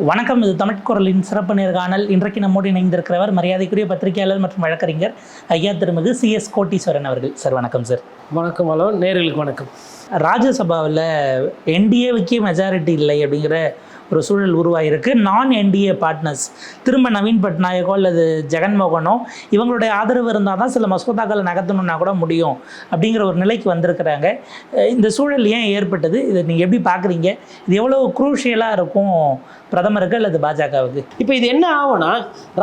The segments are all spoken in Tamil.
வணக்கம் இது தமிழ் குரலின் சிறப்பு நேர்காணல் இன்றைக்கு நம்மோடு இணைந்திருக்கிறவர் மரியாதைக்குரிய பத்திரிகையாளர் மற்றும் வழக்கறிஞர் ஐயா திருமிகு சி. எஸ். கோட்டீஸ்வரன் அவர்கள். சார் வணக்கம் சார். வணக்கம் ஹலோ நேர்களுக்கு வணக்கம். ராஜ்யசபாவில் என்டிஏவுக்கே மெஜாரிட்டி இல்லை அப்படிங்கிற ஒரு சூழல் உருவாகியிருக்கு நான் என்டிஏ பார்ட்னர்ஸ் திரும்ப நவீன் பட்நாயகோ அல்லது ஜெகன்மோகனோ இவங்களுடைய ஆதரவு இருந்தால் தான் சில மசோதாக்களை நகர்த்தணும்னா கூட முடியும் அப்படிங்கிற ஒரு நிலைக்கு வந்திருக்கிறாங்க. இந்த சூழல் ஏன் ஏற்பட்டது? இதை நீங்கள் எப்படி பார்க்குறீங்க? இது எவ்வளோ குரூஷியலாக இருக்கும் பிரதமருக்கு அல்லது பாஜகவுக்கு? இப்போ இது என்ன ஆகும்னா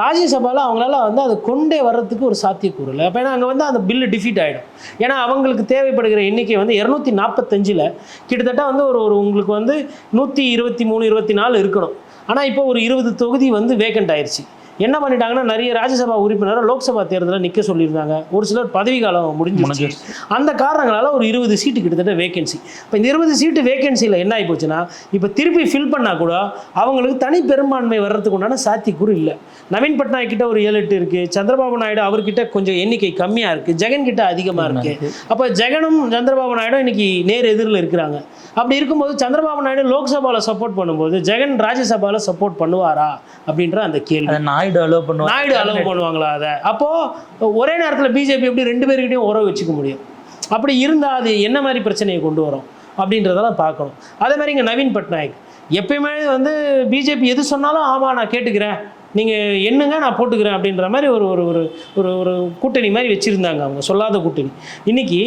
ராஜ்யசபாவில் அவங்களால வந்து அதை கொண்டே வர்றதுக்கு ஒரு சாத்தியக்கூறு இல்லை. அப்போ ஏன்னா அங்கே வந்து அந்த பில்லு டிஃபீட் ஆகிடும் ஏன்னா அவங்களுக்கு தேவைப்படுகிற எண்ணிக்கை வந்து இரநூத்தி நாற்பத்தஞ்சில் கிட்டத்தட்ட வந்து ஒரு ஒரு உங்களுக்கு வந்து நூற்றி இருபத்தி மூணு இருபத்தி நாள் இருக்கணும். ஆனால் இப்போ ஒரு இருபது தொகுதி வந்து வேக்கண்ட் ஆயிடுச்சு என்ன பண்ணிட்டாங்கன்னா நிறைய ராஜ்யசபா உறுப்பினரை லோக்சபா தேர்தலில் நிற்க சொல்லியிருந்தாங்க. ஒரு சிலர் பதவி காலம் முடிஞ்சிருச்சு. அந்த காரணங்களால் ஒரு இருபது சீட்டு கிட்டத்தட்ட வேகன்சி இப்போ இந்த இருபது சீட்டு வேகன்சியில் என்ன ஆகி போச்சுன்னா இப்போ திருப்பி ஃபில் பண்ணால் கூட அவங்களுக்கு தனி பெரும்பான்மை வர்றதுக்கு உண்டான சாத்தியக்கூறு இல்லை. நவீன் பட்நாயக் கிட்ட ஒரு ஏழு எட்டு இருக்குது சந்திரபாபு நாயுடு அவர்கிட்ட கொஞ்சம் எண்ணிக்கை கம்மியாக இருக்குது ஜெகன் கிட்ட அதிகமாக இருக்குது அப்போ ஜெகனும் சந்திரபாபு நாயுடும் இன்னைக்கு நேர் எதிரில் இருக்கிறாங்க. அப்படி இருக்கும்போது சந்திரபாபு நாயுடு லோக்சபாவில் சப்போர்ட் பண்ணும்போது ஜெகன் ராஜ்யசபாவில் சப்போர்ட் பண்ணுவாரா அப்படின்ற அந்த கேள்வி. அதை நாயுடு அலோவ் பண்ணுவாங்க. நாயுடு அலோவ் பண்ணுவாங்களா அதை? அப்போது ஒரே நேரத்தில் பிஜேபி எப்படி ரெண்டு பேர்கிட்டையும் உறவு வச்சுக்க முடியும்? அப்படி இருந்தால் அது என்ன மாதிரி பிரச்சனையை கொண்டு வரும்? அப்படின்றதெல்லாம் பார்க்கணும். அதே மாதிரி இங்கே நவீன் பட்நாயக். எப்பயுமே வந்து பிஜேபி எது சொன்னாலும் ஆமாம் நான் கேட்டுக்கிறேன். நீங்கள் என்னங்க நான் போட்டுக்கிறேன்? அப்படின்ற மாதிரி ஒரு ஒரு ஒரு ஒரு ஒரு கூட்டணி மாதிரி வச்சுருந்தாங்க அவங்க. சொல்லாத கூட்டணி. இன்னைக்கு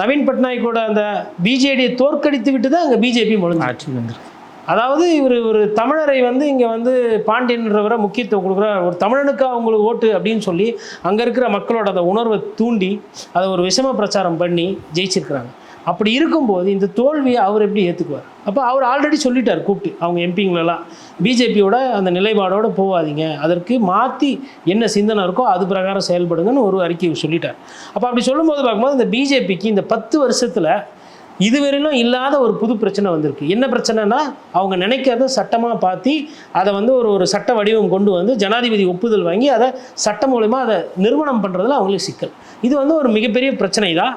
நவீன் பட்நாயக்கோட அந்த பிஜேடியை தோற்கடித்து விட்டு தான் அங்கே பிஜேபி முடிஞ்சு ஆட்சி வந்துருக்கு அதாவது இவர் ஒரு தமிழரை வந்து இங்கே வந்து பாண்டியன்றவரை முக்கியத்துவம் கொடுக்குற ஒரு தமிழனுக்கு அவங்களுக்கு ஓட்டு அப்படின்னு சொல்லி அங்கே இருக்கிற மக்களோட அந்த உணர்வை தூண்டி அதை ஒரு விஷம பிரச்சாரம் பண்ணி ஜெயிச்சிருக்கிறாங்க. அப்படி இருக்கும்போது இந்த தோல்வியை அவர் எப்படி ஏற்றுக்குவார் அப்போ அவர் ஆல்ரெடி சொல்லிட்டார் கூப்பிட்டு. அவங்க எம்பிங்களெல்லாம் பிஜேபியோட அந்த நிலைப்பாடோடு போகாதீங்க அதற்கு மாற்றி என்ன சிந்தனை இருக்கோ அது பிரகாரம் செயல்படுங்கன்னு ஒரு அறிக்கை சொல்லிட்டார். அப்போ அப்படி சொல்லும்போது பார்க்கும்போது இந்த பிஜேபிக்கு இந்த பத்து வருஷத்தில் இதுவரையிலும் இல்லாத ஒரு புது பிரச்சனை வந்திருக்கு. என்ன பிரச்சனைனா அவங்க நினைக்கிறத சட்டமாக பார்த்து அதை வந்து ஒரு ஒரு சட்ட வடிவம் கொண்டு வந்து ஜனாதிபதி ஒப்புதல் வாங்கி அதை சட்டம் மூலயமா அதை நிறுவனம் பண்ணுறதுல அவங்களுக்கு சிக்கல். இது வந்து ஒரு மிகப்பெரிய பிரச்சனை தான்.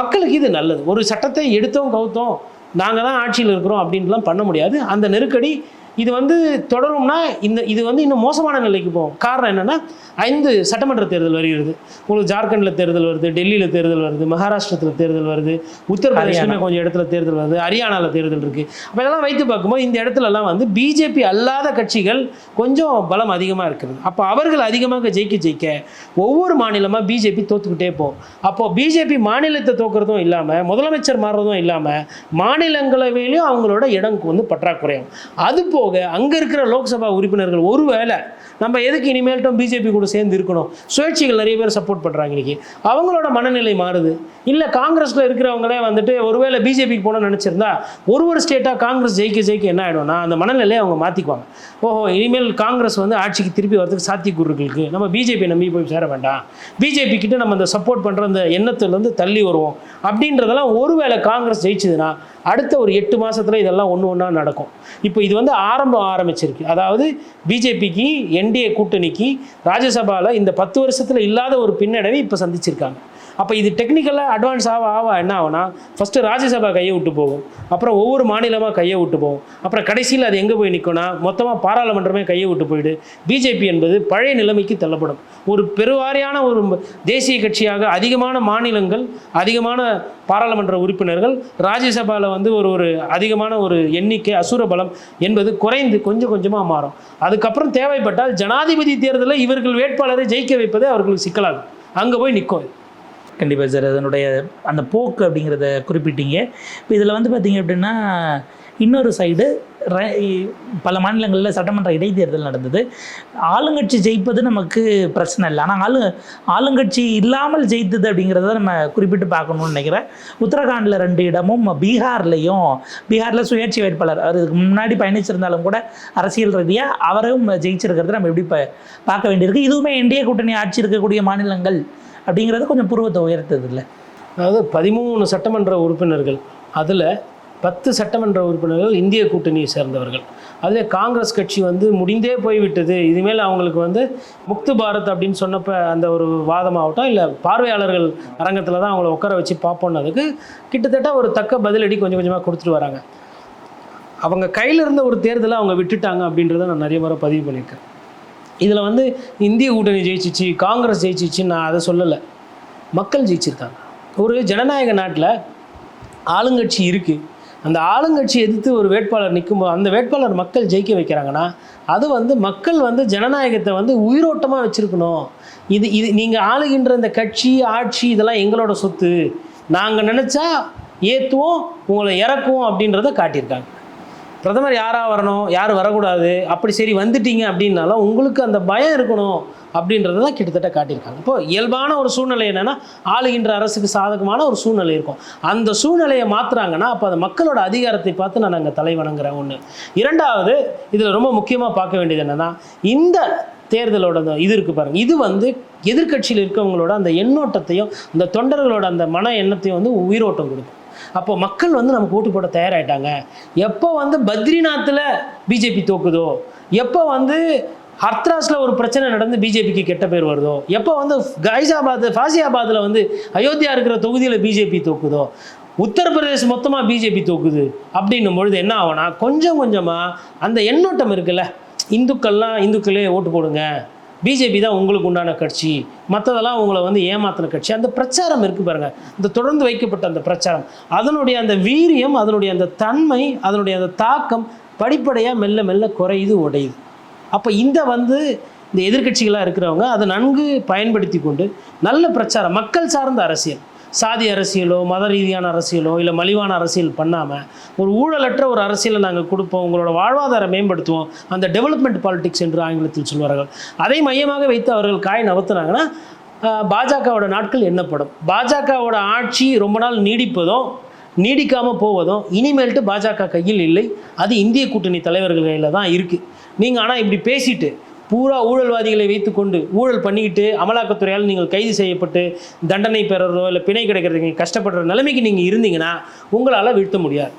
மக்களுக்கு இது நல்லது. ஒரு சட்டத்தை எடுத்தோம் கவுத்தோம் நாங்கள் தான் ஆட்சியில் இருக்கிறோம் அப்படின்லாம் பண்ண முடியாது. அந்த நெருக்கடி இது வந்து தொடரும்னா இந்த இது வந்து இன்னும் மோசமான நிலைக்கு போகும். காரணம் என்னென்னா ஐந்து சட்டமன்ற தேர்தல் வருகிறது. உங்களுக்கு ஜார்க்கண்டில் தேர்தல் வருது டெல்லியில் தேர்தல் வருது மகாராஷ்டிரத்தில் தேர்தல் வருது உத்தரப்பிரதேசமே கொஞ்சம் இடத்துல தேர்தல் வருது ஹரியானாவில் தேர்தல் இருக்குது அப்போ இதெல்லாம் வைத்து பார்க்கும்போது இந்த இடத்துலலாம் வந்து பிஜேபி அல்லாத கட்சிகள் கொஞ்சம் பலம் அதிகமாக இருக்கிறது அப்போ அவர்கள் அதிகமாக ஜெயிக்க ஜெயிக்க ஒவ்வொரு மாநிலமாக பிஜேபி தோத்துக்கிட்டே போகும். அப்போது பிஜேபி மாநிலத்தை தோக்கிறதும் இல்லாமல் முதலமைச்சர் மாறுறதும் இல்லாமல் மாநிலங்களவையிலையும் அவங்களோட இடம் வந்து பற்றாக்குறையும் அது போக அங்கே இருக்கிற லோக்சபா உறுப்பினர்கள் ஒருவேளை நம்ம எதுக்கு இனிமேல்ட்டும் பிஜேபி கூட சேர்ந்து இருக்கணும்? சுயேட்சிகள் நிறைய பேர் சப்போர்ட் பண்ணுறாங்க இன்றைக்கி அவங்களோட மனநிலை மாறுது. இல்லை காங்கிரஸில் இருக்கிறவங்களே வந்துட்டு ஒருவேளை பிஜேபிக்கு போகணும்னு நினச்சிருந்தா ஒரு ஒரு ஸ்டேட்டாக காங்கிரஸ் ஜெயிக்க ஜெயிக்க என்ன ஆகிடும்னா அந்த மனநிலையை அவங்க மாற்றிக்குவாங்க ஓஹோ இனிமேல் காங்கிரஸ் வந்து ஆட்சிக்கு திருப்பி வரதுக்கு சாத்தியக்கூறு இருக்கு. நம்ம பிஜேபி நம்பி போய் சேர வேண்டாம். பிஜேபி கிட்ட நம்ம அந்த சப்போர்ட் பண்ணுற அந்த எண்ணத்துலேருந்து தள்ளி வருவோம். அப்படின்றதெல்லாம் ஒருவேளை காங்கிரஸ் ஜெயிச்சதுன்னா அடுத்த ஒரு எட்டு மாதத்தில் இதெல்லாம் ஒன்று ஒன்றா நடக்கும். இப்போ இது வந்து ஆரம்பம் ஆரம்பிச்சிருக்கு. அதாவது பிஜேபிக்கு என்டிஏ கூட்டணிக்கு ராஜ்யசபாவில் இந்த பத்து வருஷத்தில் இல்லாத ஒரு பின்னடைவை இப்போ சந்திச்சிருக்காங்க. அப்போ இது டெக்னிக்கலாக அட்வான்ஸ் ஆக ஆக என்ன ஆகும்னா ஃபஸ்ட்டு ராஜ்யசபா கையை விட்டு போகும். அப்புறம் ஒவ்வொரு மாநிலமாக கையை விட்டு போகும். அப்புறம் கடைசியில் அது எங்கே போய் நிற்கும்னா மொத்தமாக பாராளுமன்றமே கையை விட்டு போயிடு. பிஜேபி என்பது பழைய நிலைமைக்கு தள்ளப்படும். ஒரு பெருவாரியான ஒரு தேசிய கட்சியாக அதிகமான மாநிலங்கள் அதிகமான பாராளுமன்ற உறுப்பினர்கள் ராஜ்யசபாவில் வந்து ஒரு ஒரு அதிகமான ஒரு எண்ணிக்கை அசுர பலம் என்பது குறைந்து கொஞ்சம் கொஞ்சமாக மாறும். அதுக்கப்புறம் தேவைப்பட்டால் ஜனாதிபதி தேர்தலில் இவர்கள் வேட்பாளரை ஜெயிக்க வைப்பதே அவர்களுக்கு சிக்கலாகும். அங்கே போய் நிற்கும் கண்டிப்பாக சார் அதனுடைய அந்த போக்கு அப்படிங்கிறத குறிப்பிட்டீங்க. இப்போ இதில் வந்து பார்த்தீங்க அப்படின்னா இன்னொரு சைடு பல மாநிலங்களில் சட்டமன்ற இடைத்தேர்தல் நடந்தது. ஆளுங்கட்சி ஜெயிப்பது நமக்கு பிரச்சனை இல்லை. ஆனால் ஆளு ஆளுங்கட்சி இல்லாமல் ஜெயித்தது அப்படிங்கிறத நம்ம குறிப்பிட்டு பார்க்கணும்னு நினைக்கிறேன். உத்தரகாண்டில் ரெண்டு இடமும் பீகார்லேயும் பீகாரில் சுயேட்சை வேட்பாளர் அதுக்கு முன்னாடி பயணிச்சிருந்தாலும் கூட அரசியல் ரீதியாக அவரும் ஜெயிச்சிருக்கிறத நம்ம எப்படி ப பார்க்க வேண்டியிருக்கு. இதுவுமே என்டிஏ கூட்டணி ஆட்சி இருக்கக்கூடிய மாநிலங்கள். அப்படிங்கிறது கொஞ்சம் புருவத்தை உயர்த்தது இல்லை அதாவது பதிமூணு சட்டமன்ற உறுப்பினர்கள் அதில் பத்து சட்டமன்ற உறுப்பினர்கள் இந்திய கூட்டணியை சேர்ந்தவர்கள். அதில் காங்கிரஸ் கட்சி வந்து முடிந்தே போய்விட்டது. இதுமேல் அவங்களுக்கு வந்து முக்து பாரத் அப்படின்னு சொன்னப்போ அந்த ஒரு வாதமாகட்டும் இல்லை பார்வையாளர்கள் அரங்கத்தில் தான் அவங்கள உட்கார வச்சு பார்ப்போன்னதுக்கு கிட்டத்தட்ட ஒரு தக்க பதிலடி கொஞ்சம் கொஞ்சமாக கொடுத்துட்டு வராங்க. அவங்க கையில் இருந்த ஒரு தேர்தலை அவங்க விட்டுட்டாங்க அப்படின்றத நான் நிறைய முறை பதிவு பண்ணியிருக்கேன். இதில் வந்து இந்திய கூட்டணி ஜெயிச்சிச்சு காங்கிரஸ் ஜெயிச்சிச்சு நான் அதை சொல்லலை. மக்கள் ஜெயிச்சிருக்காங்க. ஒரு ஜனநாயக நாட்டில் ஆளுங்கட்சி இருக்குது அந்த ஆளுங்கட்சி எதிர்த்து ஒரு வேட்பாளர் நிற்கும்போது அந்த வேட்பாளர் மக்கள் ஜெயிக்க வைக்கிறாங்கன்னா அது வந்து மக்கள் வந்து ஜனநாயகத்தை வந்து உயிரோட்டமாக வச்சுருக்கணும். இது இது நீங்கள் ஆளுகின்ற இந்த கட்சி ஆட்சி இதெல்லாம் எங்களோட சொத்து. நாங்கள் நினச்சா ஏற்றுவோம் உங்களை இறக்குவோம் அப்படின்றத காட்டியிருக்காங்க. பிரதமர் யாராக வரணும் யார் வரக்கூடாது அப்படி சரி வந்துட்டீங்க அப்படின்னாலும் உங்களுக்கு அந்த பயம் இருக்கணும் அப்படின்றத தான் கிட்டத்தட்ட காட்டியிருக்காங்க. இப்போ இயல்பான ஒரு சூழ்நிலை என்னென்னா ஆளுகின்ற அரசுக்கு சாதகமான ஒரு சூழ்நிலை இருக்கும். அந்த சூழ்நிலையை மாற்றுறாங்கன்னா அப்போ அந்த மக்களோட அதிகாரத்தை பார்த்து நான் அங்கே தலை வணங்குறேன் ஒன்று இரண்டாவது இதில் ரொம்ப முக்கியமாக பார்க்க வேண்டியது என்னென்னா இந்த தேர்தலோட இது இருக்குது பாருங்கள் இது வந்து எதிர்க்கட்சியில் இருக்கவங்களோட அந்த எண்ணோட்டத்தையும் இந்த தொண்டர்களோட அந்த மன எண்ணத்தையும் வந்து உயிரோட்டம் கொடுக்கும். அப்போ மக்கள் வந்து நமக்கு ஓட்டு போட தயாராகிட்டாங்க எப்போ வந்து பத்ரிநாத்தில் பிஜேபி தோக்குதோ எப்போ வந்து ஹர்த்ராஸில் ஒரு பிரச்சனை நடந்து பிஜேபிக்கு கெட்ட பேர் வருதோ எப்போ வந்து கைசாபாத் ஃபாசியாபாத்தில் வந்து அயோத்தியா இருக்கிற தொகுதியில் பிஜேபி தோக்குதோ உத்தரப்பிரதேசம் மொத்தமாக பிஜேபி தோக்குது அப்படின்னும் பொழுது என்ன ஆகும்னா கொஞ்சம் கொஞ்சமாக அந்த எண்ணோட்டம் இருக்குல்ல இந்துக்கள்லாம் இந்துக்களே ஓட்டு போடுங்க பிஜேபி தான் உங்களுக்கு உண்டான கட்சி. மற்றதெல்லாம் உங்களை வந்து ஏமாத்தின கட்சி. அந்த பிரச்சாரம் இருக்குது பாருங்கள் இந்த தொடர்ந்து வைக்கப்பட்ட அந்த பிரச்சாரம். அதனுடைய அந்த வீரியம் அதனுடைய அந்த தன்மை அதனுடைய அந்த தாக்கம் படிப்படியாக மெல்ல மெல்ல குறையுது உடையுது. அப்போ இந்த வந்து இந்த எதிர்க்கட்சிகளாக இருக்கிறவங்க அதை நன்கு பயன்படுத்தி கொண்டு நல்ல பிரச்சாரம் மக்கள் சார்ந்த அரசியல். சாதி அரசியலோ மத ரீதியான அரசியலோ இல்லை மலிவான அரசியல் பண்ணாமல் ஒரு ஊழலற்ற ஒரு அரசியலை நாங்கள் கொடுப்போம் உங்களோட வாழ்வாதாரம் மேம்படுத்துவோம் அந்த டெவலப்மெண்ட் பாலிடிக்ஸ் என்று ஆங்கிலத்தில் சொல்வார்கள். அதை மையமாக வைத்து அவர்கள் காய் நவத்துனாங்கன்னா பாஜகவோட நாட்கள் எண்ணப்படும். பாஜகவோட ஆட்சி ரொம்ப நாள் நீடிப்பதும் நீடிக்காமல் போவதும் இனிமேல்ட்டு பாஜக கையில் இல்லை. அது இந்திய கூட்டணி தலைவர்கள் கையில் தான் இருக்குது நீங்கள் ஆனால் இப்படி பேசிட்டு பூரா ஊழல்வாதிகளை வைத்துக்கொண்டு ஊழல் பண்ணிக்கிட்டு அமலாக்கத்துறையால் நீங்கள் கைது செய்யப்பட்டு தண்டனை பெறுறதோ இல்லை பிணை கிடைக்கிறதுக்கு நீங்கள் கஷ்டப்படுற நிலைமைக்கு நீங்கள் இருந்தீங்கன்னா உங்களால் வீழ்த்த முடியாது.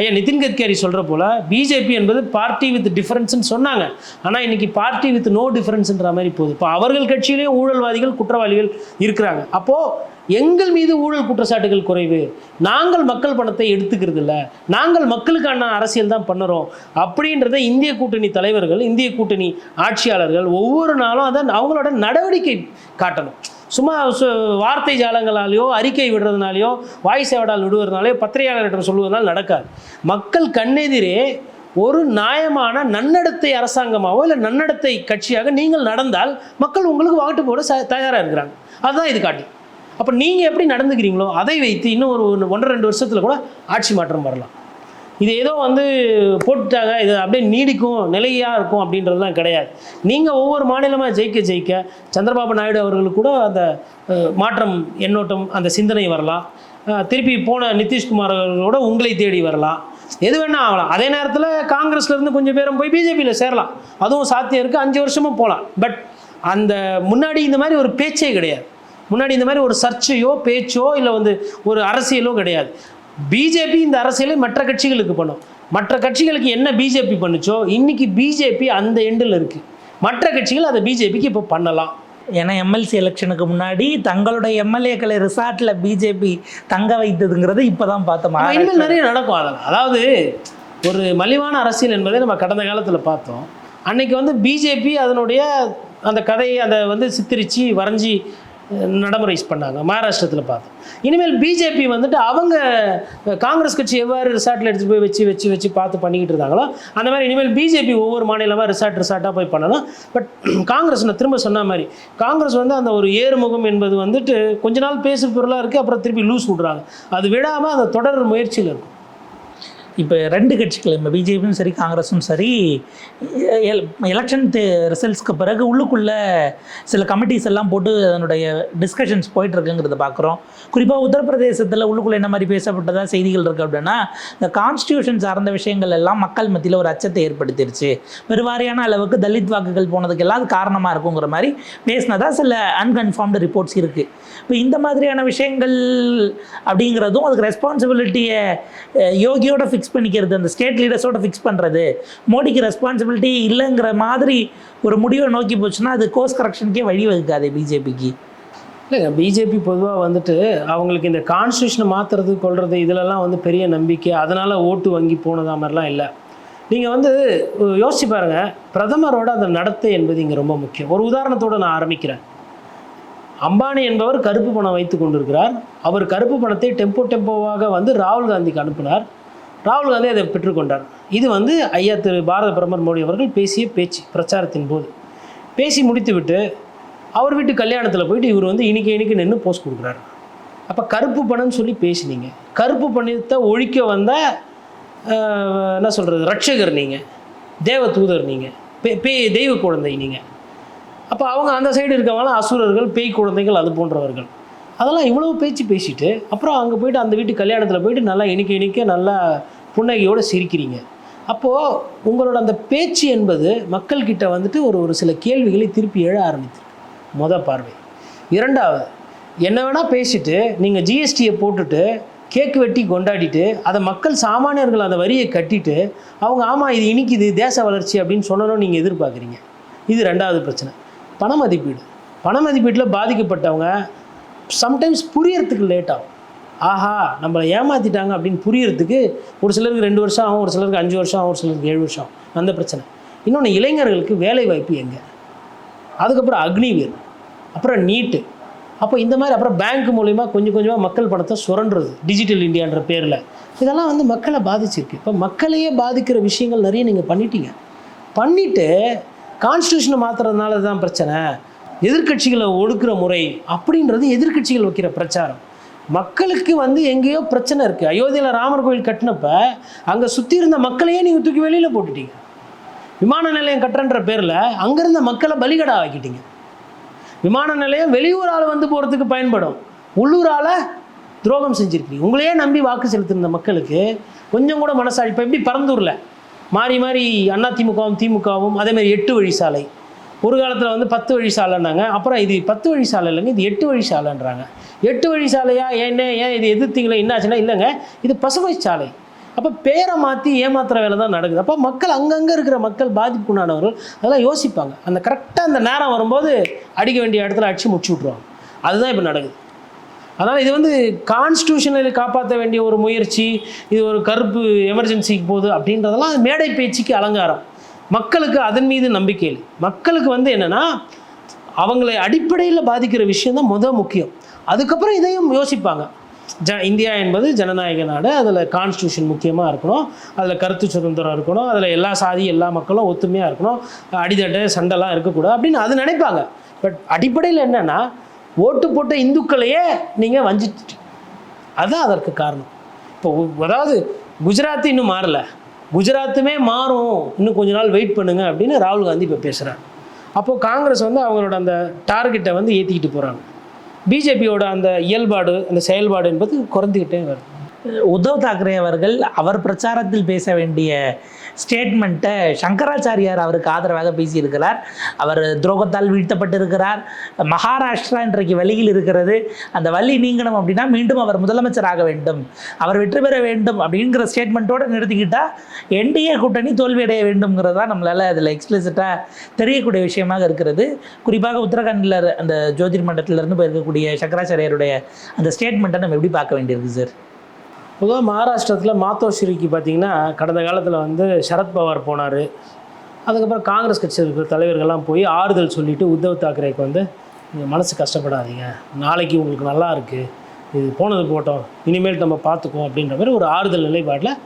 ஐயா நிதின் கட்கரி சொல்கிற போல் பிஜேபி என்பது பார்ட்டி வித் டிஃபரன்ஸ்னு சொன்னாங்க. ஆனால் இன்னைக்கு பார்ட்டி வித் நோ டிஃபரன்ஸ்ன்ற மாதிரி போகுது. இப்போ அவர்கள் கட்சியிலேயும் ஊழல்வாதிகள் குற்றவாளிகள் இருக்கிறாங்க. அப்போது எங்கள் மீது ஊழல் குற்றச்சாட்டுகள் குறைவு. நாங்கள் மக்கள் பணத்தை எடுத்துக்கிறது இல்லை நாங்கள் மக்களுக்கான அரசியல் தான் பண்ணுறோம். அப்படின்றத இந்திய கூட்டணி தலைவர்கள் இந்திய கூட்டணி ஆட்சியாளர்கள் ஒவ்வொரு நாளும் அதை அவங்களோட நடவடிக்கை காட்டணும். சும்மா சு- வார்த்தை ஜாலங்களாலேயோ அறிக்கை விடுறதுனாலையோ வாய் சேவடால் விடுவதனாலையோ பத்திரிகையாளர்கிட்ட சொல்லுவதனால நடக்காது. மக்கள் கண்ணெதிரே ஒரு நியாயமான நன்னடத்தை அரசாங்கமாகவோ இல்லை நன்னடத்தை கட்சியாக நீங்கள் நடந்தால் மக்கள் உங்களுக்கு வாட்டு போட தயாராக இருக்கிறாங்க. அதுதான் இது காட்டி. அப்போ நீங்கள் எப்படி நடந்துக்கிறீங்களோ அதை வைத்து இன்னும் ஒரு ஒன்று- ஒன்றரை ரெண்டு வருஷத்தில் கூட ஆட்சி மாற்றம் வரலாம். இது ஏதோ வந்து போட்டுட்டாங்க இது அப்படியே நீடிக்கும் நிலையாக இருக்கும் அப்படின்றதுலாம் கிடையாது. நீங்கள் ஒவ்வொரு மாநிலமாக ஜெயிக்க ஜெயிக்க சந்திரபாபு நாயுடு அவர்களுக்கு கூட அந்த மாற்றம் எண்ணோட்டம் அந்த சிந்தனை வரலாம். திருப்பி போன நிதிஷ்குமார் அவர்களோட உங்களை தேடி வரலாம். எது வேணால் ஆகலாம். அதே நேரத்தில் காங்கிரஸ்லேருந்து கொஞ்சம் பேரும் போய் பிஜேபியில் சேரலாம். அதுவும் சாத்தியம் இருக்குது அஞ்சு வருஷமும் போகலாம் பட் அந்த முன்னாடி இந்த மாதிரி ஒரு பேச்சே கிடையாது. முன்னாடி இந்த மாதிரி ஒரு சர்ச்சையோ பேச்சோ இல்லை வந்து ஒரு அரசியலோ கிடையாது. பிஜேபி இந்த அரசியலை மற்ற கட்சிகளுக்கு பண்ணும். மற்ற கட்சிகளுக்கு என்ன பிஜேபி பண்ணுச்சோ இன்னைக்கு பிஜேபி அந்த எண்டில் இருக்குது மற்ற கட்சிகள் அதை பிஜேபிக்கு இப்போ பண்ணலாம். ஏன்னா எம்எல்சி எலெக்ஷனுக்கு முன்னாடி தங்களுடைய எம்எல்ஏக்களை ரிசார்ட்டில் பிஜேபி தங்க வைத்ததுங்கிறது இப்போ தான் பார்த்தோம் இனிமேல் நிறைய நடக்கும் அதெல்லாம். அதாவது ஒரு மலிவான அரசியல் என்பதை நம்ம கடந்த காலத்தில் பார்த்தோம். அன்னைக்கு வந்து பிஜேபி அதனுடைய அந்த கதையை அதை வந்து சித்தரித்து வரைஞ்சி நடைமுறைஸ் பண்ணாங்க மகாராஷ்டிரத்தில் பார்த்தோம். இனிமேல் பிஜேபி வந்துட்டு அவங்க காங்கிரஸ் கட்சி எவ்வாறு ரிசார்ட்டில் எடுத்துகிட்டு போய் வச்சு வச்சு வச்சு பார்த்து பண்ணிக்கிட்டு இருந்தாங்களோ அந்த மாதிரி இனிமேல் பிஜேபி ஒவ்வொரு மாநிலமாக ரிசார்ட் ரிசார்ட்டாக போய் பண்ணணும். பட் காங்கிரஸ் நான் திரும்ப சொன்ன மாதிரி காங்கிரஸ் வந்து அந்த ஒரு ஏறுமுகம் என்பது வந்துட்டு கொஞ்ச நாள் பேசு பொருளாக இருக்குது அப்புறம் திருப்பி லூஸ் விடுறாங்க. அது விடாமல் அந்த தொடர் முயற்சியில் இருக்கும். இப்போ ரெண்டு கட்சிகள் இப்போ பிஜேபியும் சரி காங்கிரஸும் சரி எலெக்ஷன் ரிசல்ட்ஸ்க்கு பிறகு உள்ளுக்குள்ளே சில கமிட்டிஸ் எல்லாம் போட்டு அதனுடைய டிஸ்கஷன்ஸ் போயிட்டுருக்குங்கிறத பார்க்குறோம். குறிப்பாக உத்தரப்பிரதேசத்தில் உள்ளுக்குள்ளே என்ன மாதிரி பேசப்பட்டதாக செய்திகள் இருக்குது அப்படின்னா இந்த கான்ஸ்டியூஷன் சார்ந்த விஷயங்கள் எல்லாம் மக்கள் மத்தியில் ஒரு அச்சத்தை ஏற்படுத்திருச்சு. பெருவாரியான அளவுக்கு தலித் வாக்குகள் போனதுக்கெல்லாம் அது காரணமாக இருக்குங்கிற மாதிரி பேசினதாக சில அன்கன்ஃபார்ம்டு ரிப்போர்ட்ஸ் இருக்குது இப்போ இந்த மாதிரியான விஷயங்கள் அப்படிங்கிறதும் அதுக்கு ரெஸ்பான்சிபிலிட்டியை யோகியோட ஃபிக்ஸ் ஃபிக்ஸ் பண்ணிக்கிறது அந்த ஸ்டேட் லீடர்ஸோட ஃபிக்ஸ் பண்ணுறது மோடிக்கு ரெஸ்பான்சிபிலிட்டி இல்லைங்கிற மாதிரி ஒரு முடிவை நோக்கி போச்சுன்னா அது கோர்ஸ் கரெக்ஷனுக்கே வழி வகுக்காது பிஜேபிக்கு. இல்லைங்க பிஜேபி பொதுவாக வந்துட்டு அவங்களுக்கு இந்த கான்ஸ்டியூஷனை மாற்றுறது கொள்வது இதிலெல்லாம் வந்து பெரிய நம்பிக்கை. அதனால் ஓட்டு வங்கி போனதா மாதிரிலாம் இல்லை. நீங்கள் வந்து யோசிச்சு பாருங்கள் பிரதமரோட அந்த நடத்தை என்பது இங்கே ரொம்ப முக்கியம். ஒரு உதாரணத்தோடு நான் ஆரம்பிக்கிறேன். அம்பானி என்பவர் கருப்பு பணம் வைத்து கொண்டிருக்கிறார். அவர் கருப்பு பணத்தை டெம்போ டெம்போவாக வந்து ராகுல் காந்திக்கு அனுப்பினார். ராகுல் காந்தி அதை பெற்றுக்கொண்டார் இது வந்து ஐயா திரு பாரத பிரதமர் மோடி அவர்கள் பேசிய பேச்சு பிரச்சாரத்தின் போது. பேசி முடித்துவிட்டு அவர் வீட்டு கல்யாணத்தில் போயிட்டு இவர் வந்து இனிக்க இனிக்க நின்று போஸ்ட் கொடுக்குறாரு. அப்போ கருப்பு பணம்னு சொல்லி பேசினீங்க. கருப்பு பணத்தை ஒழிக்க வந்த என்ன சொல்கிறது ரட்சகர் நீங்கள் தேவ தூதர் நீங்கள் பே பே தெய்வ குழந்தை நீங்கள் அப்போ அவங்க அந்த சைடு இருக்கவங்களாம் அசுரர்கள் பேய் குழந்தைகள் அது போன்றவர்கள். அதெல்லாம் இவ்வளவு பேச்சு பேசிட்டு அப்புறம் அங்கே போயிட்டு அந்த வீட்டு கல்யாணத்தில் போயிட்டு நல்லா இனிக்க இனிக்க நல்லா புன்னகையோடு சிரிக்கிறீங்க. அப்போது உங்களோட அந்த பேச்சு என்பது மக்கள்கிட்ட வந்துட்டு ஒரு ஒரு சில கேள்விகளை திருப்பி எழ ஆரம்பித்து முத பார்வை. இரண்டாவது என்ன வேணால் பேசிட்டு நீங்கள் ஜிஎஸ்டியை போட்டுட்டு கேக் வெட்டி கொண்டாடிட்டு அதை மக்கள் சாமானியர்கள் அந்த வரியை கட்டிட்டு அவங்க ஆமாம் இது இனிக்குது தேச வளர்ச்சி அப்படின்னு சொன்னனும் நீங்கள் எதிர்பார்க்குறீங்க. இது ரெண்டாவது பிரச்சனை. பண மதிப்பீடு. பண மதிப்பீட்டில் பாதிக்கப்பட்டவங்க சம்டைம்ஸ் புரியறதுக்கு லேட் ஆகும். ஆஹா நம்மளை ஏமாற்றிட்டாங்க அப்படின்னு புரியறதுக்கு ஒரு சிலருக்கு ரெண்டு வருஷம் ஆகும் ஒரு சிலருக்கு அஞ்சு வருஷம் ஆகும் ஒரு சிலருக்கு ஏழு வருஷம் ஆகும். அந்த பிரச்சனை. இன்னொன்று இளைஞர்களுக்கு வேலை வாய்ப்பு எங்கே? அதுக்கப்புறம் அக்னிவீர் அப்புறம் நீட்டு. அப்போ இந்த மாதிரி அப்புறம் பேங்க் மூலிமா கொஞ்சம் கொஞ்சமாக மக்கள் பணத்தை சுரண்டுறது டிஜிட்டல் இந்தியான்ற பேரில். இதெல்லாம் வந்து மக்களை பாதிச்சிருக்கு. இப்போ மக்களையே பாதிக்கிற விஷயங்கள் நிறைய நீங்கள் பண்ணிட்டீங்க. பண்ணிவிட்டு கான்ஸ்டியூஷனை மாற்றுறதுனால தான் பிரச்சனை. எதிர்க்கட்சிகளை ஒடுக்குற முறை அப்படின்றது எதிர்க்கட்சிகள் வைக்கிற பிரச்சாரம். மக்களுக்கு வந்து எங்கேயோ பிரச்சனை இருக்குது அயோத்தியில் ராமர் கோயில் கட்டினப்ப அங்கே சுற்றி இருந்த மக்களையே நீங்கள் தூக்கி வெளியில் போட்டுட்டீங்க. விமான நிலையம் கட்டுறன்ற பேரில் அங்கேருந்த மக்களை பலிகடா ஆக்கிட்டீங்க. விமான நிலையம் வெளியூரால் வந்து போகிறதுக்கு பயன்படும். உள்ளூரால் துரோகம் செஞ்சுருக்கீங்க உங்களையே நம்பி வாக்கு செலுத்திருந்த மக்களுக்கு கொஞ்சம் கூட மனசாட்சி இப்போ எப்படி பரந்தூரில்? மாறி மாறி அண்ணா திமுகவும் திமுகவும் அதேமாதிரி எட்டு வழி சாலை ஒரு காலத்தில் வந்து பத்து வழி சாலைன்னாங்க. அப்புறம் இது பத்து வழி சாலை இல்லைங்க இது எட்டு வழி சாலைன்றாங்க. எட்டு வழி சாலையா? ஏன்னே ஏன் இது எதிர்த்தீங்களே? என்னாச்சுன்னா இல்லைங்க. இது பசுமை சாலை. அப்போ பேரை மாற்றி ஏமாத்துற வேலை தான் நடக்குது. அப்போ மக்கள் அங்கங்கே இருக்கிற மக்கள் பாதிப்புக்குண்டானவர்கள் அதெல்லாம் யோசிப்பாங்க. அந்த கரெக்டாக அந்த நேரம் வரும்போது அடிக்க வேண்டிய இடத்துல அடித்து முடிச்சு விட்ருவாங்க அதுதான் இப்போ நடக்குது. அதனால் இது வந்து கான்ஸ்டியூஷனில் காப்பாற்ற வேண்டிய ஒரு முயற்சி இது ஒரு கருப்பு எமர்ஜென்சிக்கு போகுது அப்படின்றதெல்லாம் மேடை பேச்சுக்கு அலங்காரம். மக்களுக்கு அதன் மீது நம்பிக்கை இல்லை. மக்களுக்கு வந்து என்னென்னா அவங்களை அடிப்படையில் பாதிக்கிற விஷயம் தான் முத முக்கியம். அதுக்கப்புறம் இதையும் யோசிப்பாங்க. ஜ இந்தியா என்பது ஜனநாயக நாடு. அதில் கான்ஸ்டியூஷன் முக்கியமாக இருக்கணும். அதில் கருத்து சுதந்திரம் இருக்கணும். அதில் எல்லா சாதி எல்லா மக்களும் ஒத்துமையாக இருக்கணும். அடிதட்டு சண்டைலாம் இருக்கக்கூடாது அப்படின்னு அது நினைப்பாங்க. பட் அடிப்படையில் என்னென்னா ஓட்டு போட்ட இந்துக்களையே நீங்கள் வஞ்சிட்டு அதுதான் அதற்கு காரணம். இப்போ அதாவது குஜராத் இன்னும் மாறல. குஜராத்துமே மாறும். இன்னும் கொஞ்ச நாள் வெயிட் பண்ணுங்க அப்படின்னு ராகுல் காந்தி இப்போ பேசுகிறார் அப்போது காங்கிரஸ் வந்து அவங்களோட அந்த டார்கெட்டை வந்து ஏற்றிக்கிட்டு போகிறாங்க பிஜேபியோட அந்த இயல்பாடு அந்த செயல்பாடு என்பது குறைந்துக்கிட்டே வருது. உத்தவ் தாக்கரே அவர்கள் அவர் பிரச்சாரத்தில் பேச வேண்டிய ஸ்டேட்மெண்ட்டை சங்கராச்சாரியார் அவருக்கு ஆதரவாக பேசியிருக்கிறார். அவர் துரோகத்தால் வீழ்த்தப்பட்டிருக்கிறார். மகாராஷ்டிரா இன்றைக்கு வழியில் இருக்கிறது. அந்த வழி நீங்கணும் அப்படின்னா மீண்டும் அவர் முதலமைச்சராக வேண்டும். அவர் வெற்றி பெற வேண்டும் அப்படிங்கிற ஸ்டேட்மெண்ட்டோடு நிறுத்திக்கிட்டால் என்டிஏ கூட்டணி தோல்வியடைய வேண்டும்ங்கிறது தான் நம்மளால் அதில் எக்ஸ்பிளிசிட்டாக தெரியக்கூடிய விஷயமாக இருக்கிறது. குறிப்பாக உத்தரகாண்டில் அந்த ஜோதிர் மண்டலத்திலேருந்து போயிருக்கக்கூடிய சங்கராச்சாரியாருடைய அந்த ஸ்டேட்மெண்ட்டை நம்ம எப்படி பார்க்க வேண்டியிருக்கு சார் பொதுவாக மகாராஷ்டிரத்தில் மாத்தோஸ்ரீக்கு பார்த்தீங்கன்னா கடந்த காலத்தில் வந்து சரத்பவார் போனார். அதுக்கப்புறம் காங்கிரஸ் கட்சியில் இருக்கிற தலைவர்கள்லாம் போய் ஆறுதல் சொல்லிவிட்டு உத்தவ் தாக்கரேக்கு வந்து நீங்கள் மனசு கஷ்டப்படாதீங்க. நாளைக்கு உங்களுக்கு நல்லா இருக்குது இது போனது போட்டோம். இனிமேல் நம்ம பார்த்துக்குவோம் அப்படின்ற மாதிரி ஒரு ஆறுதல் நிலைப்பாட்டில்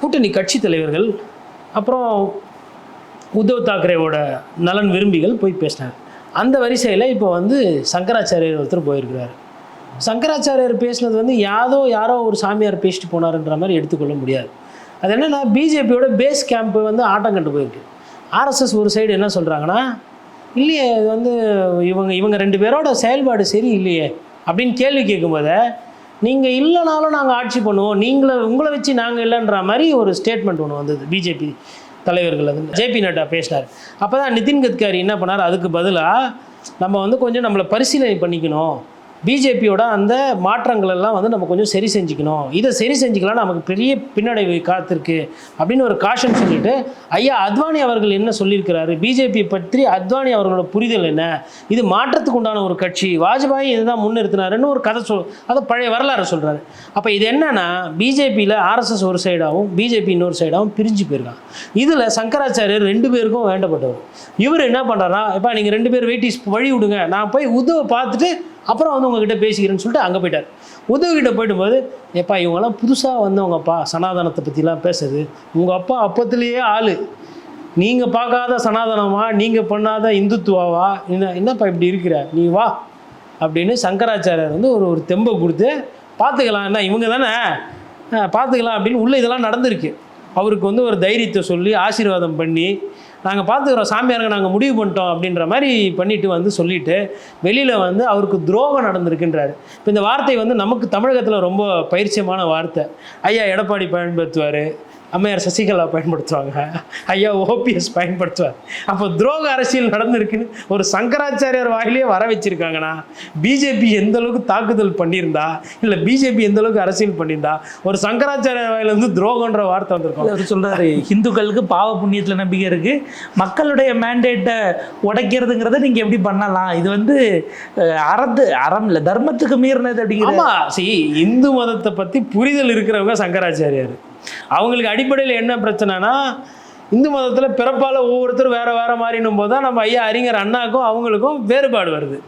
கூட்டணி கட்சி தலைவர்கள் அப்புறம் உத்தவ் தாக்கரேவோட நலன் விரும்பிகள் போய் பேசினாங்க. அந்த வரிசையில் இப்போ வந்து சங்கராச்சாரியர் ஒருத்தர் போயிருக்கிறார். சங்கராச்சாரியர் பேசினது வந்து யாதோ யாரோ ஒரு சாமியார் பேசிட்டு போனாருன்ற மாதிரி எடுத்துக்கொள்ள முடியாது. அது என்னென்னா பிஜேபியோட பேஸ் கேம்ப் வந்து ஆட்டம் கண்டு போயிருக்கு. ஆர்எஸ்எஸ் ஒரு சைடு என்ன சொல்கிறாங்கன்னா இல்லையே இது வந்து இவங்க இவங்க ரெண்டு பேரோட செயல்பாடு சரி இல்லையே? அப்படின்னு கேள்வி கேட்கும்போது நீங்கள் இல்லைனாலும் நாங்கள் ஆட்சி பண்ணுவோம். நீங்களே உங்களை வச்சு நாங்கள் இல்லைன்ற மாதிரி ஒரு ஸ்டேட்மெண்ட் ஒன்று வந்தது பிஜேபி தலைவர்கள் அது ஜேபி நட்டா பேசினார். அப்போ தான் நிதின் கட்காரி என்ன பண்ணார்? அதுக்கு பதிலாக நம்ம வந்து கொஞ்சம் நம்மளை பரிசீலனை பண்ணிக்கணும். பிஜேபியோட அந்த மாற்றங்கள் எல்லாம் வந்து நம்ம கொஞ்சம் சரி செஞ்சுக்கணும். இதை சரி செஞ்சுக்கலாம் நமக்கு பெரிய பின்னடைவு காத்திருக்கு அப்படின்னு ஒரு காஷன் சொல்லிட்டு ஐயா அத்வானி அவர்கள் என்ன சொல்லியிருக்கிறாரு? பிஜேபி பற்றி அத்வானி அவர்களோட புரிதல் என்ன? இது மாற்றத்துக்கு உண்டான ஒரு கட்சி. வாஜ்பாய் இதுதான் முன்னிறுத்தினாருன்னு ஒரு கதை சொல் அதை பழைய வரலாறு சொல்கிறாரு அப்போ இது என்னன்னா பிஜேபியில் ஆர்எஸ்எஸ் ஒரு சைடாகவும் பிஜேபி இன்னொரு சைடாகவும் பிரிஞ்சு போயிருக்கான் இதில் சங்கராச்சாரியர் ரெண்டு பேருக்கும் வேண்டப்பட்டவர். இவர் என்ன பண்ணுறாருனா இப்போ நீங்கள் ரெண்டு பேர் வெயிட்டிஸ் வழி விடுங்க. நான் போய் உதவை பார்த்துட்டு அப்புறம் வந்து உங்ககிட்ட பேசிக்கிறேன்னு சொல்லிட்டு அங்கே போயிட்டார். உதவிகிட்ட போயிட்டு போது எப்பா இவங்கெல்லாம் புதுசாக வந்தவங்கப்பா சனாதனத்தை பற்றிலாம் பேசுது உங்கள் அப்பா அப்பத்துலேயே ஆள். நீங்கள் பார்க்காத சனாதனமா நீங்கள் பண்ணாத இந்துத்துவாவா? என்ன என்னப்பா இப்படி இருக்கிற? நீ வா. அப்படின்னு சங்கராச்சாரியர் வந்து ஒரு ஒரு தெம்பை கொடுத்து பார்த்துக்கலாம் என்ன இவங்க தானே? பார்த்துக்கலாம் அப்படின்னு உள்ளே இதெல்லாம் நடந்திருக்கு. அவருக்கு வந்து ஒரு தைரியத்தை சொல்லி ஆசீர்வாதம் பண்ணி நாங்கள் பார்த்துக்குறோம் சாமியாருங்க நாங்கள் முடிவு பண்ணிட்டோம் அப்படின்ற மாதிரி பண்ணிட்டு வந்து சொல்லிட்டு வெளியில் வந்து அவருக்கு துரோகம் நடந்திருக்கின்றார். இப்போ இந்த வார்த்தை வந்து நமக்கு தமிழகத்தில் ரொம்ப பயிற்சியமான வார்த்தை. ஐயா எடப்பாடி பயன்படுத்துவார். அம்மையார் சசிகலா பயன்படுத்துவாங்க. ஐயா ஓபிஎஸ் பயன்படுத்துவார். அப்போ துரோக அரசியல் நடந்திருக்குன்னு ஒரு சங்கராச்சாரியார் வாயிலே வர வச்சிருக்காங்கன்னா பிஜேபி எந்த அளவுக்கு தாக்குதல் பண்ணியிருந்தா இல்லை பிஜேபி எந்த அளவுக்கு அரசியல் பண்ணியிருந்தா ஒரு சங்கராச்சாரியார் வாயிலிருந்து துரோகன்ற வார்த்தை வந்திருக்கும். அவர் சொல்றாரு இந்துக்களுக்கு பாவ புண்ணியத்துல நம்பிக்கை இருக்கு. மக்களுடைய மேண்டேட்டை உடைக்கிறதுங்கிறத நீங்க எப்படி பண்ணலாம்? இது வந்து அறத்து அறம் இல்லை தர்மத்துக்கு மீறினது அப்படிங்கிற ஆமா see இந்து மதத்தை பத்தி புரிதல் இருக்கிறவங்க சங்கராச்சாரியார். அவங்களுக்கு அடிப்படையில் என்ன பிரச்சனைனா இந்து மதத்தில் பிறப்பால் ஒவ்வொருத்தரும் வேறு வேறு மாறினும் போது தான் நம்ம ஐயா அறிஞர் அண்ணாக்கும் அவங்களுக்கும் வேறுபாடு வருது.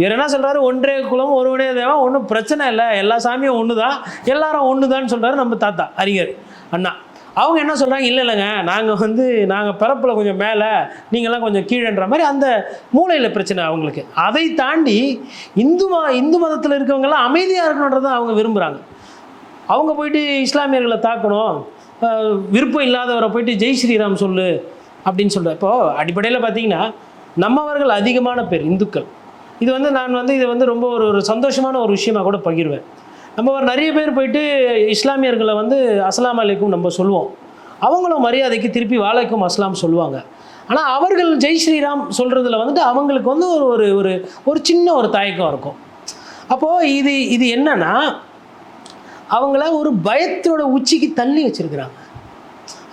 இவர் என்ன சொல்கிறாரு ஒன்றே குலம் ஒருவனே தேவன் ஒன்றும் பிரச்சனை இல்லை. எல்லா சாமியும் ஒன்று தான் எல்லாரும் ஒன்று தான் சொல்கிறாரு நம்ம தாத்தா அறிஞர் அண்ணா. அவங்க என்ன சொல்கிறாங்க இல்லை இல்லைங்க. நாங்கள் வந்து நாங்கள் பிறப்பில் கொஞ்சம் மேலே நீங்கள்லாம் கொஞ்சம் கீழேன்ற மாதிரி அந்த மூளையில் பிரச்சனை அவங்களுக்கு. அதை தாண்டி இந்து ம இந்து மதத்தில் இருக்கவங்கெல்லாம் அமைதியாக இருக்கணுன்றதை அவங்க விரும்புகிறாங்க அவங்க போயிட்டு இஸ்லாமியர்களை தாக்கணும். விருப்பம் இல்லாதவரை போயிட்டு ஜெய் ஸ்ரீராம் சொல்லு அப்படின்னு சொல்கிறேன் இப்போது அடிப்படையில் பார்த்தீங்கன்னா நம்மவர்கள் அதிகமான பேர் இந்துக்கள். இது வந்து நான் வந்து இது வந்து ரொம்ப ஒரு ஒரு சந்தோஷமான ஒரு விஷயமாக கூட பகிர்வேன். நம்ம ஒரு நிறைய பேர் போயிட்டு இஸ்லாமியர்களை வந்து அஸ்லாம் அலைக்கும் நம்ம சொல்லுவோம். அவங்களும் மரியாதைக்கு திருப்பி வாழைக்கும் அஸ்லாம் சொல்லுவாங்க. ஆனால் அவர்கள் ஜெய் ஸ்ரீராம் சொல்கிறதுல வந்துட்டு அவங்களுக்கு வந்து ஒரு ஒரு ஒரு ஒரு சின்ன ஒரு தயக்கம் இருக்கும். அப்போது இது இது என்னன்னா அவங்கள ஒரு பயத்தோட உச்சிக்கு தள்ளி வச்சிருக்கிறாங்க.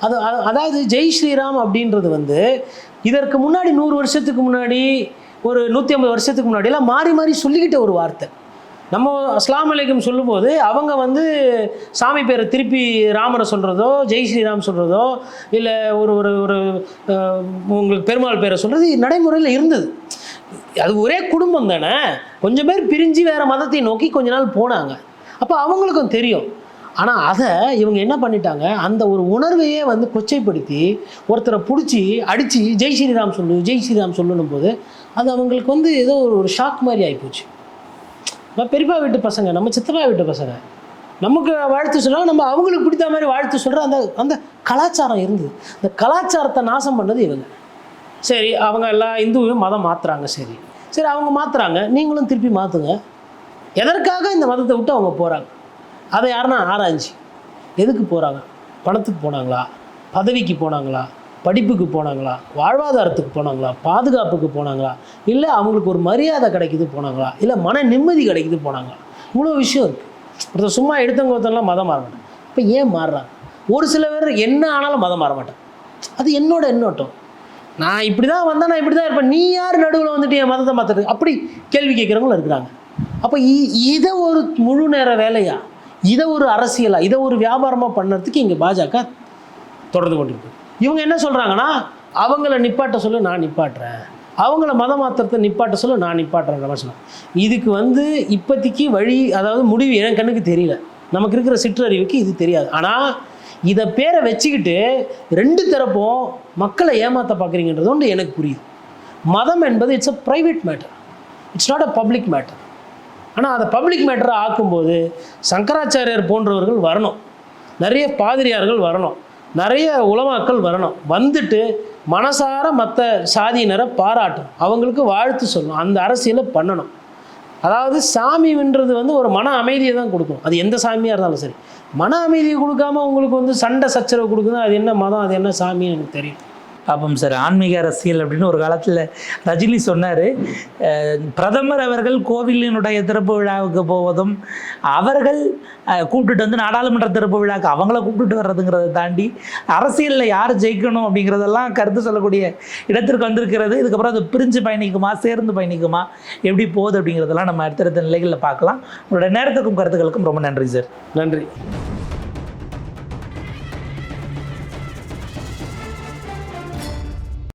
அது அதாவது ஜெய் ஸ்ரீராம் அப்படின்றது வந்து இதற்கு முன்னாடி நூறு வருஷத்துக்கு முன்னாடி ஒரு நூற்றி ஐம்பது வருஷத்துக்கு முன்னாடிலாம் மாறி மாறி சொல்லிக்கிட்ட ஒரு வார்த்தை. நம்ம அஸ்லாம் அலைக்கும் சொல்லும்போது அவங்க வந்து சாமி பேரை திருப்பி ராமரை சொல்கிறதோ ஜெய் ஸ்ரீராம் சொல்கிறதோ இல்லை ஒரு ஒரு ஒரு உங்களுக்கு பெருமாள் பேரை சொல்கிறது நடைமுறையில் இருந்தது. அது ஒரே குடும்பம் தானே? கொஞ்சம் பேர் பிரிஞ்சு வேறு மதத்தை நோக்கி கொஞ்ச நாள் போனாங்க. அப்போ அவங்களுக்கும் தெரியும். ஆனால் அதை இவங்க என்ன பண்ணிட்டாங்க? அந்த ஒரு உணர்வையே வந்து கொச்சைப்படுத்தி ஒருத்தரை பிடிச்சி அடித்து ஜெய் ஸ்ரீராம் சொல்லு ஜெய் ஸ்ரீராம் சொல்லணும் போது அது அவங்களுக்கு வந்து ஏதோ ஒரு ஒரு ஷாக் மாதிரி ஆகிப்போச்சு நம்ம பெரியப்பா வீட்டு பசங்க நம்ம சித்தப்பா வீட்டு பசங்க நமக்கு வாழ்த்து சொல்லுவாங்க நம்ம அவங்களுக்கு பிடித்த மாதிரி வாழ்த்து சொல்கிற அந்த அந்த கலாச்சாரம் இருந்தது. அந்த கலாச்சாரத்தை நாசம் பண்ணது இவங்க. சரி அவங்க எல்லா இந்துவையும் மதம் மாற்றுறாங்க சரி. சரி அவங்க மாற்றுறாங்க நீங்களும் திருப்பி மாற்றுங்க எதற்காக இந்த மதத்தை விட்டு அவங்க போகிறாங்க அதை யாருன்னா ஆராய்ஞ்சு. எதுக்கு போகிறாங்க பணத்துக்கு போனாங்களா? பதவிக்கு போனாங்களா? படிப்புக்கு போனாங்களா? வாழ்வாதாரத்துக்கு போனாங்களா? பாதுகாப்புக்கு போனாங்களா? இல்லை அவங்களுக்கு ஒரு மரியாதை கிடைக்குது போனாங்களா? இல்லை மன நிம்மதி கிடைக்குது போனாங்களா? இவ்வளோ விஷயம் இருக்குது ஒருத்தர் சும்மா எடுத்தவங்க ஒருத்தர்லாம் மதம் மாற மாட்டேன் இப்போ ஏன் மாறுறாங்க? ஒரு சில பேர் என்ன ஆனாலும் மதம் மாற மாட்டேன் அது என்னோட எண்ணோட்டம். நான் இப்படி தான் வந்தேன் நான் இப்படி தான் இருப்பேன். நீ யார் நடுவில் வந்துட்டு என் மதத்தை மாற்றுறது அப்படி கேள்வி கேட்குறவங்களும் இருக்கிறாங்க. அப்போ இ- இதை ஒரு முழு நேர வேலையா? இதை ஒரு அரசியலா? இதை ஒரு வியாபாரமாக பண்ணுறதுக்கு இங்கே பாஜக தொடர்ந்து கொண்டிருக்கு. இவங்க என்ன சொல்கிறாங்கன்னா அவங்கள நிப்பாட்ட சொல்ல நான் நிப்பாட்டுறேன். அவங்கள மதம் மாத்திரத்தை நிப்பாட்ட சொல்ல நான் நிப்பாட்டுறேன் ரமேஷன் இதுக்கு வந்து இப்போதைக்கு வழி அதாவது முடிவு என் கண்ணுக்கு தெரியல. நமக்கு இருக்கிற சிற்றறிவுக்கு இது தெரியாது. ஆனால் இதை பேரை வச்சுக்கிட்டு ரெண்டு தரப்பும் மக்களை ஏமாற்ற பார்க்குறீங்கன்றது ஒன்று எனக்கு புரியுது. மதம் என்பது it's a private matter it's not a public matter ஆனால் அதை பப்ளிக் மேட்டராக ஆக்கும்போது சங்கராச்சாரியார் போன்றவர்கள் வரணும். நிறைய பாதிரியார்கள் வரணும். நிறைய உலமாக்கள் வரணும். வந்துட்டு மனசார மற்ற சாதியினரை பாராட்டும் அவங்களுக்கு வாழ்த்து சொல்லணும். அந்த அரசியலை பண்ணணும். அதாவது சாமின்றது வந்து ஒரு மன அமைதியை தான் கொடுக்கும் அது எந்த சாமியாக இருந்தாலும் சரி. மன அமைதியை கொடுக்காம உங்களுக்கு வந்து சண்டை சச்சரவு கொடுக்குதுன்னா அது என்ன மதம் அது என்ன சாமின்னு எனக்கு தெரியும். பார்ப்போம் சார். ஆன்மீக அரசியல் அப்படின்னு ஒரு காலத்தில் ரஜினி சொன்னார். பிரதமர் அவர்கள் கோவிலினுடைய திறப்பு விழாவுக்கு போவதும் அவர்கள் கூப்பிட்டுட்டு வந்து நாடாளுமன்ற திறப்பு விழாவுக்கு அவங்கள கூப்பிட்டுட்டு வர்றதுங்கிறத தாண்டி அரசியலில் யார் ஜெயிக்கணும் அப்படிங்கிறதெல்லாம் கருத்து சொல்லக்கூடிய இடத்திற்கு வந்திருக்கிறது. இதுக்கப்புறம் அது பிரிஞ்சு பயணிக்குமா சேர்ந்து பயணிக்குமா எப்படி போகுது அப்படிங்கிறதெல்லாம் நம்ம அடுத்தடுத்த நிலைகளில் பார்க்கலாம். உங்களோட நேரத்துக்கும் கருத்துக்களுக்கும் ரொம்ப நன்றி சார். நன்றி.